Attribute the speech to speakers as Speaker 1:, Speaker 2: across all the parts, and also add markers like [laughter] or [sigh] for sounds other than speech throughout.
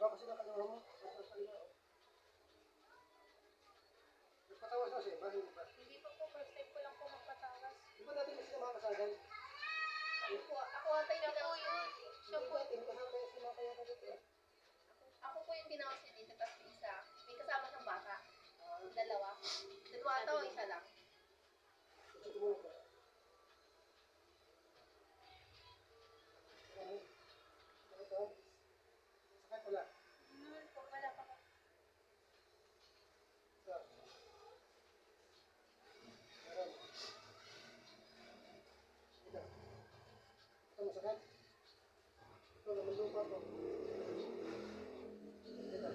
Speaker 1: Nagpatawas na siya, ba? Hindi pa.
Speaker 2: Hindi pa po, first time ko lang po magpatawas.
Speaker 1: Di ba natin kasi makakasagan?
Speaker 2: Ako ako atay na po yun. Siya po. Ako po yung binawas niya dito, tapos isa. May kasama siyang bata. Dalawa. Dalawa ata o isa lang.
Speaker 1: Ano? Ito. Sakit wala.
Speaker 2: Hmm, pag wala pa po.
Speaker 1: Ito. Meron. Ito. Ito masakit. Ito naman lupa ko. Ito.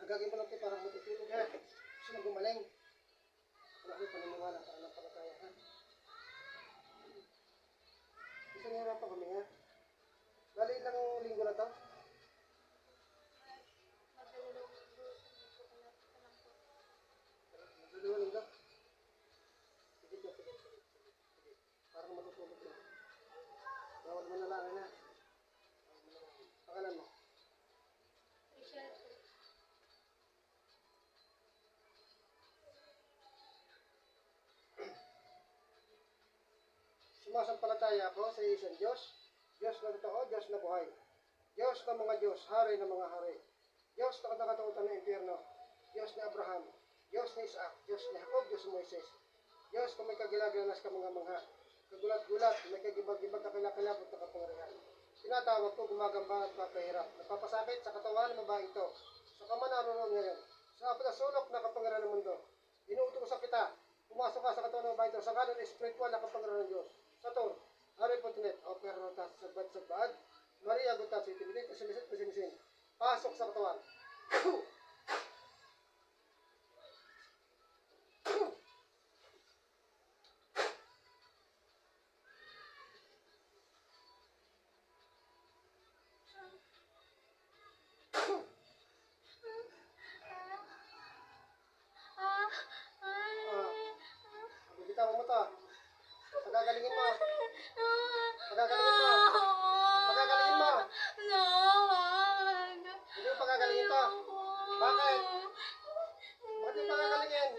Speaker 1: Ang gagawin mo lang ito parang matutulog ha. Gusto mo gumaling. Wala ko paniniwala para ng palataya ha. Gusto niya na pa kami ha. Bali lang linggo na to. Sumasampalataya ako sa isang Diyos, Diyos na totoo, Diyos na buhay. Diyos ng mga Diyos, Hari ng mga Hari. Diyos na katangkatutan ng impyerno, Diyos ni Abraham, Diyos ni Isaac, Diyos ni Jacob, Diyos ni Moises. Diyos kung may kagilaganas ka mga mangha, kagulat-gulat, may kagibag-gibag kakilakilapot na kapangyarihan. Tinatawag ko gumagamba at kakahirap. Nagpapasakit sa katawan ng babae ito. Sa kama naroon ngayon. Sa pinasulok na kapangyarihan ng mundo. Inuutos sa kita. Pumasok ka sa katawan ng babae ito. Sa kanon espiritual na kapangyarihan ng Diyos. Sator, Hari Potinet, o Pernotas, Sabat Sabat, Maria Gutas, Itimidit, Simisit, Simisin. Pasok sa katawan. [coughs]
Speaker 2: Ah,
Speaker 1: Ah, Bibitaw mo to. Pagagalingin mo. Pagagalingin mo. Pagagalingin mo.
Speaker 2: No,
Speaker 1: Hindi mo pagagalingin to. Bakit? Bakit yung pagagalingin?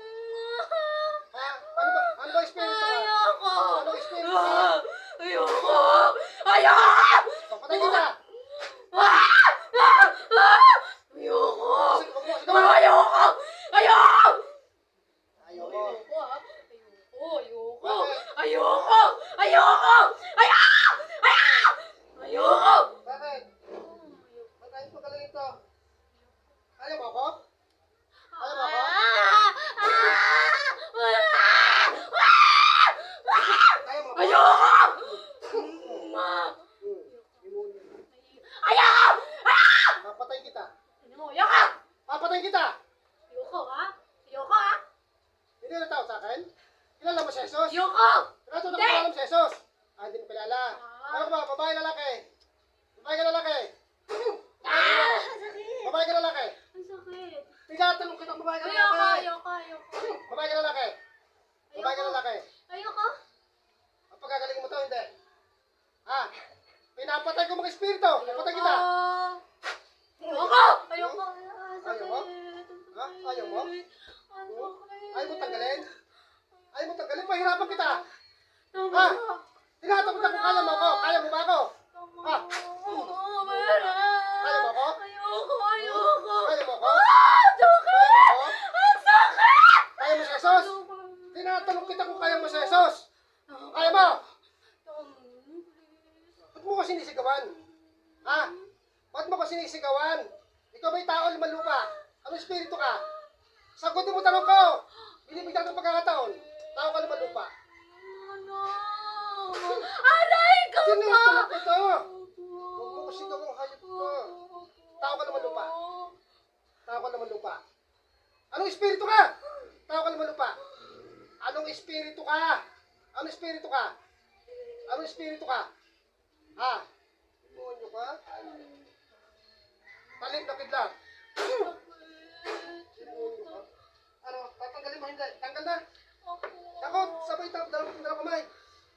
Speaker 1: Ha? Ano ba? Ano ba espiritu ka?
Speaker 2: Ayoko!
Speaker 1: Ano espiritu ka?
Speaker 2: Ayoko! Ayoko!
Speaker 1: Papatay kita!
Speaker 2: Ayoko!
Speaker 1: Sige, wag mo, sige mo.
Speaker 2: Ayoko! Ayoko!
Speaker 1: Ayaw mo.
Speaker 2: Ayoko! ah. Ayoko! Ayoko!
Speaker 1: Bakit?
Speaker 2: Ayoko! Ayoko! Ayoko! Ayoko!
Speaker 1: Bakit? Ba't ayaw pagalingin to? Ayaw mo ako? Ayaw mo ako? Ayaw mo ako?
Speaker 2: Ayoko! Ma!
Speaker 1: Hmm. Demonyo.
Speaker 2: Ayoko!
Speaker 1: Papatay kita.
Speaker 2: Ano mo? Ayoko!
Speaker 1: Papatay kita!
Speaker 2: Ayoko ha? Ayoko ha?
Speaker 1: Hindi na tao sa akin? Kilala mo si Jesus?
Speaker 2: Ayoko!
Speaker 1: Kaya ito
Speaker 2: Hindi!
Speaker 1: nakakala mo si Jesus? Ah, hindi mo kilala.
Speaker 2: Ah.
Speaker 1: Ano ba? Babae lalaki? Babae ka lalaki? [coughs]
Speaker 2: Ah! Sakit!
Speaker 1: Babae ka lalaki?
Speaker 2: Ang sakit!
Speaker 1: Tinatanong kita babae ka
Speaker 2: Ayoko!
Speaker 1: lalaki?
Speaker 2: Ayoko! Ayoko! [coughs]
Speaker 1: Babae ka lalaki? Babae ka
Speaker 2: Ayoko!
Speaker 1: lalaki?
Speaker 2: Ayoko!
Speaker 1: Ang pagkagaling mo to, hindi. Ha? Pinapatay ko mga espiritu. Papatay kita.
Speaker 2: Ayoko! Ayoko! Ah, sakit!
Speaker 1: Ayaw mo? Ayaw mo tanggalin? Ayaw mo tanggalin? Pahirapan kita.
Speaker 2: Tama!
Speaker 1: Ha? Kita kung kaya mo ako. Kaya mo ba ako? Ha? Kaya mo ako?
Speaker 2: Ayoko! Ayoko!
Speaker 1: Kaya mo ako?
Speaker 2: Ah!
Speaker 1: Ako?
Speaker 2: Ang sakit!
Speaker 1: Kaya mo si Jesus? Tinatanong kita kung kaya mo si Jesus. Kaya mo? Ba't mo ko sinisigawan? Ha? Ba't mo ko sinisigawan? Ikaw ba'y tao o lupa? Ano espiritu ka? Sagutin mo tanong ko! Binibigyan ng pagkakataon. Naman lupa. Tao ka naman lupa. Anong espiritu ka? Tao ka naman lupa. Anong espiritu ka? Anong espiritu ka? Anong espiritu ka? Ha? Demonyo ka? Talim na kidlat. Demonyo ka? Tanggalin mo, hindi. Tanggal na.
Speaker 2: Opo.
Speaker 1: Takot, sabay tap, dalawang dalawang kamay.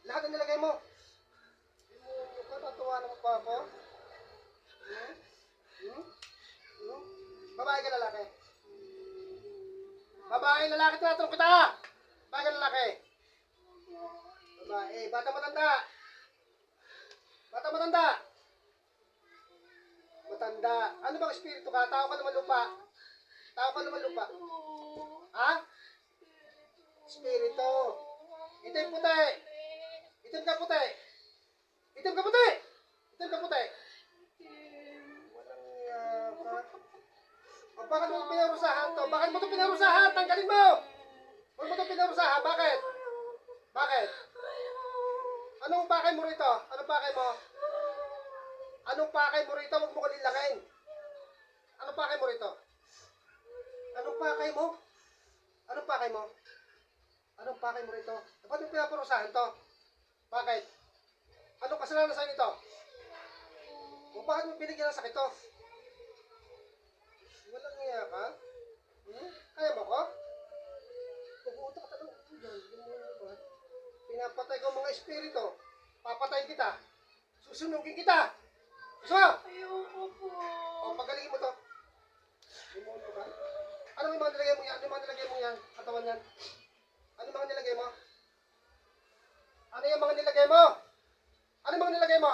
Speaker 1: Lahat ang nilagay mo. Demonyo ka, natuwa naman pa ako. Hmm? Hmm? Hmm? Babae ka lalaki? Lalaki, tinatanong kita! Ka lalaki? Babae, bata matanda. Bata matanda. Matanda. Ano bang espiritu ka? Tao ka naman lupa. Tao ka naman lupa. Ha? Espiritu. Itim puti. Itim ka puti. Itim ka puti. Itim ka puti. Walang yaka. O bakit mo pinarusahan to? Bakit mo ito pinarusahan? Tanggalin mo! Bakit mo ito pinarusahan? Bakit? Bakit? Anong pakay mo rito? Anong pakay mo? Anong pakay mo rito? Huwag mo ko lilangain. Anong pakay mo rito? Anong pakay mo? Anong pakay mo? Anong pakay mo rito? Ba't mo pinaparusahan to? Bakit? Anong kasalanan sa'yo nito? O bakit mo binigyan ng sakit to? Walang iya ka? Hmm? Kaya mo ko? Pag-uuto ka tanong. Pinapatay ko mga espiritu. Papatayin kita. Susunugin kita. Gusto mo?
Speaker 2: Ayoko po.
Speaker 1: O, pagalingin mo to. Demonyo ka? Ano yung mga nilagay mo yan? Ano yung mga nilagay mo yan? Katawan yan? Ano mga nilagay mo? Ano yung mga nilagay mo? Ano mga nilagay mo?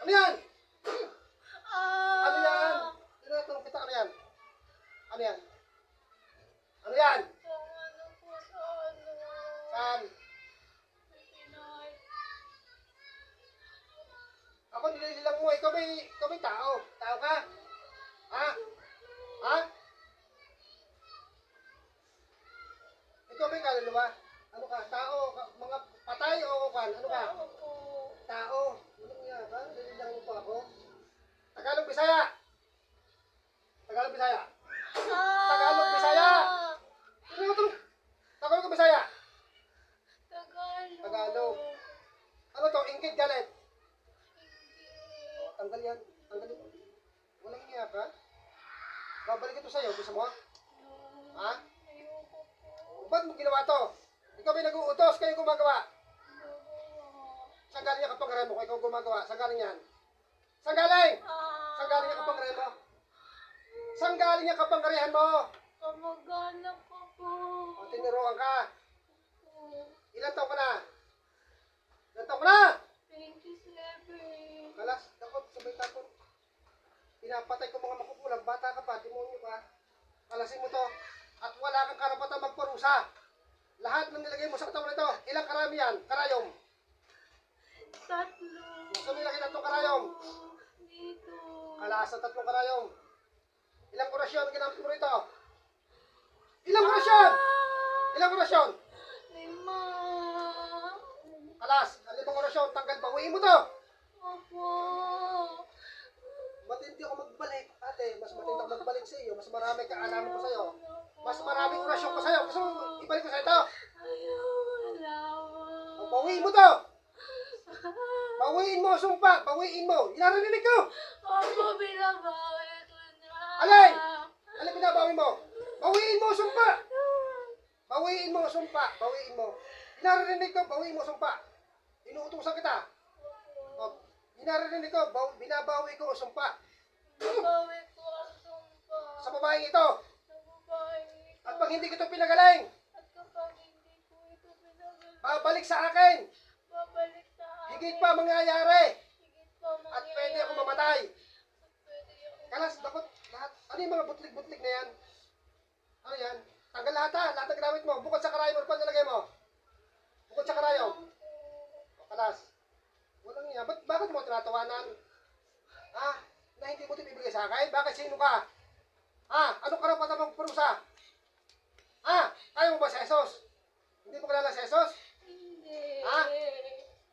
Speaker 1: Ano yan?
Speaker 2: Ah!
Speaker 1: Ano yan? Tinatanong kita, ano yan? Ano yan? Ano yan? Saan? Ako nilililang mo, ikaw may, ikaw may tao. Tao ka? Ha? Ha? May kaluluwa? Ano ka? Tao? Ka- Mga patay o kan? Ano ka?
Speaker 2: Ako po.
Speaker 1: Tao. Anong yan ka? Nilililang mo pa ako? Tagalog, Bisaya! Ginawa to? Ikaw may nag-uutos, kayo gumagawa. Saan galing yung kapangyarihan mo? Ikaw gumagawa, saan galing yan? Saan galing? Saan galing yung kapangyarihan mo? Saan galing yung kapangyarihan mo?
Speaker 2: Kamag-anak ko po.
Speaker 1: O, tiniruan ka. Ilan taon ka na? Ilan taon ka na?
Speaker 2: 27.
Speaker 1: Kalas, takot, sabay tapon. Pinapatay ko mga makukulang. Bata ka pa, demonyo ka. Kalasin mo to. At wala kang karapatan magparusa. Lahat ng nilagay mo sa katawan nito, ilang karami yan? Karayom.
Speaker 2: Tatlo.
Speaker 1: Gusto nila tatlong karayom.
Speaker 2: Dito.
Speaker 1: Kalas sa tatlong karayom. Ilang orasyon ginamit mo rito? Ilang orasyon? Ilang orasyon?
Speaker 2: Lima.
Speaker 1: Kalas, ang limang orasyon, tanggal, bawiin mo to.
Speaker 2: Opo.
Speaker 1: Matindi ako magbalik, ate. Mas matindi ako magbalik sa iyo. Mas marami kaalaman ko sa iyo. Mas maraming orasyon ko sa iyo. Gusto mo ibalik ko sa ito?
Speaker 2: Ayaw. Wala.
Speaker 1: O, bawiin mo to. Bawiin mo, sumpa. Bawiin mo. Inarinig ko.
Speaker 2: Opo, binabawi ko na.
Speaker 1: Alay! Ano binabawi mo? Bawiin mo, sumpa. Bawiin mo, sumpa. Bawiin mo. Inarinig ko, bawiin mo, sumpa. Inuutusan kita. O, inarinig ko, baw, binabawi ko, sumpa.
Speaker 2: Binabawi ko sumpa.
Speaker 1: Sa babaeng ito.
Speaker 2: Sa babae ito.
Speaker 1: At pag hindi ko ito pinagaling,
Speaker 2: At kapag hindi ko ito pinagaling,
Speaker 1: babalik sa akin. Higit pa mangyayari. At pwede ako mamatay. Kalas, dapat lahat. Ano yung mga butlik-butlik na yan? Ano yan? Tanggal lahat ha. Lahat ng ginamit mo. Bukod sa karayom, ano pa nilagay mo? Bukod sa karayom. O, kalas. Walang yan. Ba't, bakit mo tinatawanan? Ha? Na hindi mo ito bibigay sa akin? Bakit sino ka? Ha? Anong karapatan mong parusa? Ha? Kaya mo ba si Jesus? Hindi mo kilala si Jesus?
Speaker 2: Hindi.
Speaker 1: Ha?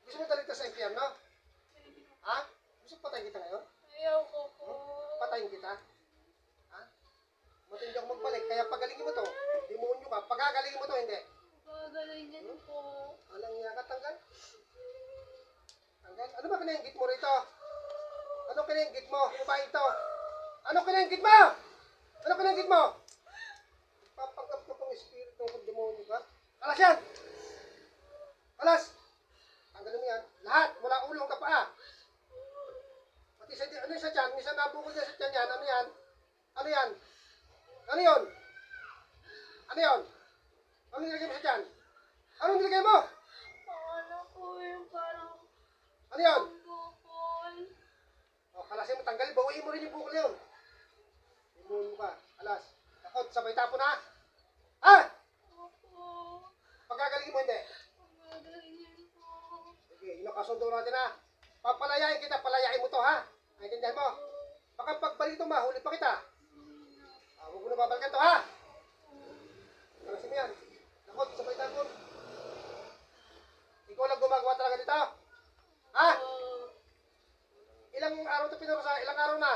Speaker 1: Gusto mo dalito sa impyerno? Ha? Gusto mo patayin kita ngayon?
Speaker 2: Ayaw ko po.
Speaker 1: Patayin kita? Ha? Matindi ako magbalik, kaya pagalingin mo to. Demonyo ka. Pagagalingin mo to, hindi.
Speaker 2: Gagalingin po.
Speaker 1: Alang niya ka, tanggal. Tanggal. Ano ba kinaingit mo rito? Ano kinaingit mo? Babae ito. Ano kinaingit mo? Ano kinaingit mo? Pap Alas yan! Alas! Tanggalin mo yan. Lahat, mula ulo hanggang paa. Pati sa, ano yung sa tiyan? Minsan nabukol niya sa tiyan yan. Ano yan? Ano yan? Ano yun? Ano yun? Ano nilagay mo sa tiyan? Ano nilagay mo?
Speaker 2: Ano po yung parang
Speaker 1: Ano yun?
Speaker 2: bukol?
Speaker 1: O, kalasin mo, tanggalin. Bawiin mo rin yung bukol yun. Imuhin mo ka. Alas. Takot, sabay tapo na. Ha?
Speaker 2: Opo.
Speaker 1: Pagkagalingin mo hindi.
Speaker 2: Magagalingin po.
Speaker 1: Sige, yun ang kasundo natin ha. Papalayain kita, palayain mo to ha. Naintindihan mo? Baka pagbalik ito, mahuli pa kita. Ah, huwag mo na babalikan to ha. Kalasin mo yan. Takot, sabay tapon. Ikaw lang gumagawa talaga dito. Ha? Ilang araw ito pinurusa? Ilang araw na?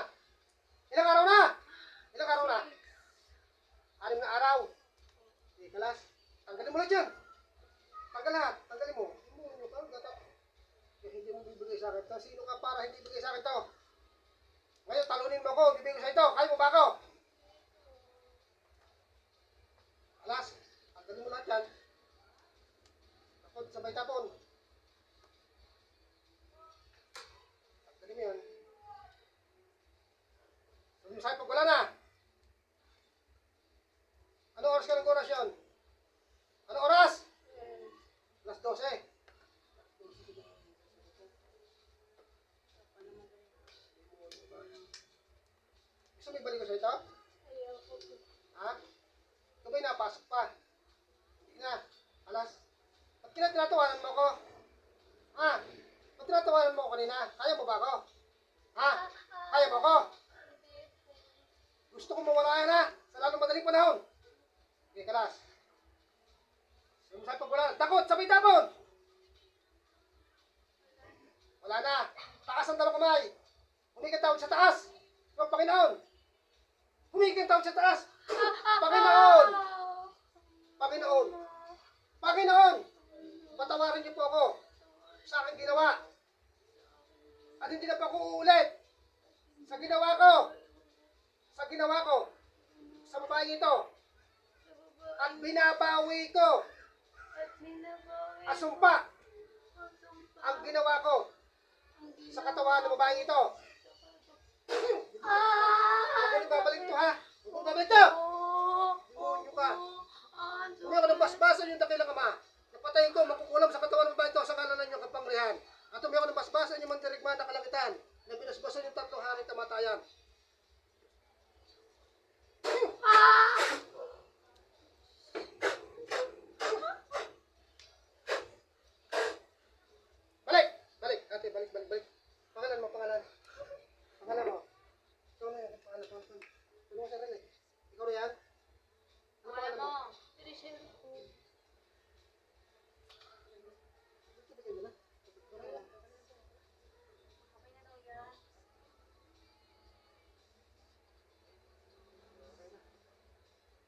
Speaker 1: Ilang araw na? Ilang araw na? Anim na araw. Sige, kalas. Tanggalin mo lang dyan. Tanggal lahat. Tanggalin mo. Hindi mo. Eh, bibigay sa akin. Sino ka para hindi bigay sa akin to? Ngayon, talunin mo ako. Bibigay ko sa ito. Kaya mo ba ako? Alas. Tanggalin mo lahat yan. Tapon, sabay tapon. Tanggalin mo mo sa'yo, pag wala na. Ano oras ka ng orasyon? Ano oras? Alas 12. Gusto mo ibalik ko sa ito?
Speaker 2: Ayoko po.
Speaker 1: Ha? Ito ba'y napasok pa? Hindi na. Alas. Ba't kinatinatawanan mo ako? Ha? Ba't tinatawanan mo ako kanina? Kaya mo ba ako? Ha? Kaya mo ako?
Speaker 2: Hindi po.
Speaker 1: Gusto ko mawala yan ha? Sa lalong madaling panahon. Okay, kalas. Sa'yo pag wala. Takot! Sabay tapon! Wala na. Taas ang dalawang kamay. Humingi ka tawag sa taas. Ikaw, Panginoon. Humingi ka tawag sa taas. Panginoon! Panginoon! Panginoon! Patawarin niyo po ako sa aking ginawa. At hindi na pa ako uulit sa ginawa ko. Sa ginawa ko. Sa babaeng ito. At binabawi ko. Asumpa
Speaker 2: ang
Speaker 1: ginawa ko sa katawan ng babaeng ito. Huwag mo babalik to ha. Huwag mo babalik to. Demonyo ka. Hindi ako nabasbasan yung dakilang ama. Napatayin ko, makukulam sa katawan ng babae ito sa kalanan niyong kapangyarihan. At umi ako nabasbasan yung mandirigma na kalangitan. Na binasbasan yung tatlong hari tamatayan. Balik! Balik! Ate, balik, balik, balik. Pangalan mo, pangalan. Pangalan mo. Ikaw na yan, pangalan, pangalan. Ikaw mo sarili. Ikaw na yan. Ano
Speaker 2: Wala
Speaker 1: pangalan
Speaker 2: mo.
Speaker 1: mo?
Speaker 2: Trisha po.
Speaker 1: Bigyan mo na.
Speaker 2: Okay na daw yan.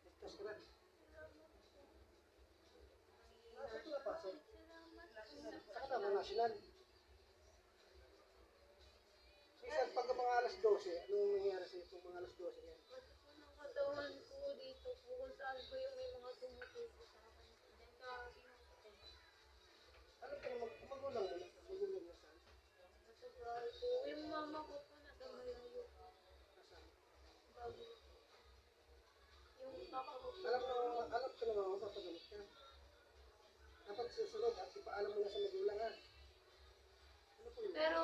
Speaker 1: Ligtas ka na. Nasa ito na pasok. Saka na, mga national. Minsan, pag mga alas 12, anong nangyayari sa itong mga alas 12 yan?
Speaker 2: Ang katawan ko dito po kung saan po yung may mga tumutupo sa akin. Diyan ka.
Speaker 1: Alam ka naman, magulang mo na. Magulang mo saan?
Speaker 2: Nasa bahay po. Yung mama ko po nasa malayo.
Speaker 1: Nasaan?
Speaker 2: Bago. Yung papa ko.
Speaker 1: Alam na, alam naman, mapapagamit ka. Dapat susunod at ipaalam mo na sa magulang ha. Ano po yun?
Speaker 2: Pero,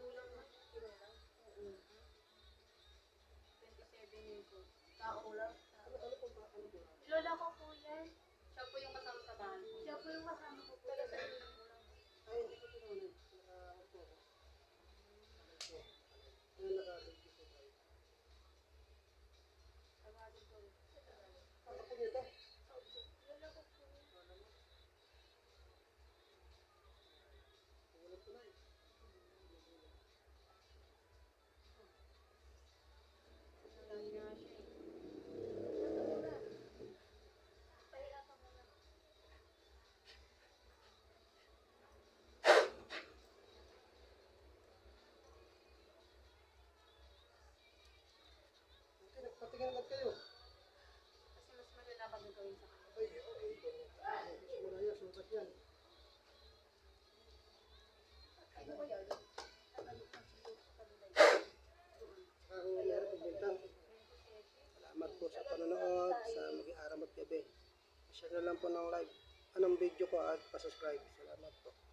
Speaker 2: kulang na kilo lang. 27 years old. Tao lang.
Speaker 1: Ano, ano po ba? Ano po?
Speaker 2: Lola ko po yan.
Speaker 3: Siya po yung kasama sa bahay.
Speaker 2: Siya po yung kasama ko
Speaker 1: Nagpatingin agad kayo.
Speaker 3: Kasi mas malala ba gagawin sa kanya?
Speaker 1: Ay, oh, Yan.
Speaker 3: Ano ko yun?
Speaker 1: Nangyari pagbintang. Salamat po sa panonood sa maging araw at gabi. Share na lang po ng live. Anong video ko at pasubscribe. Salamat po.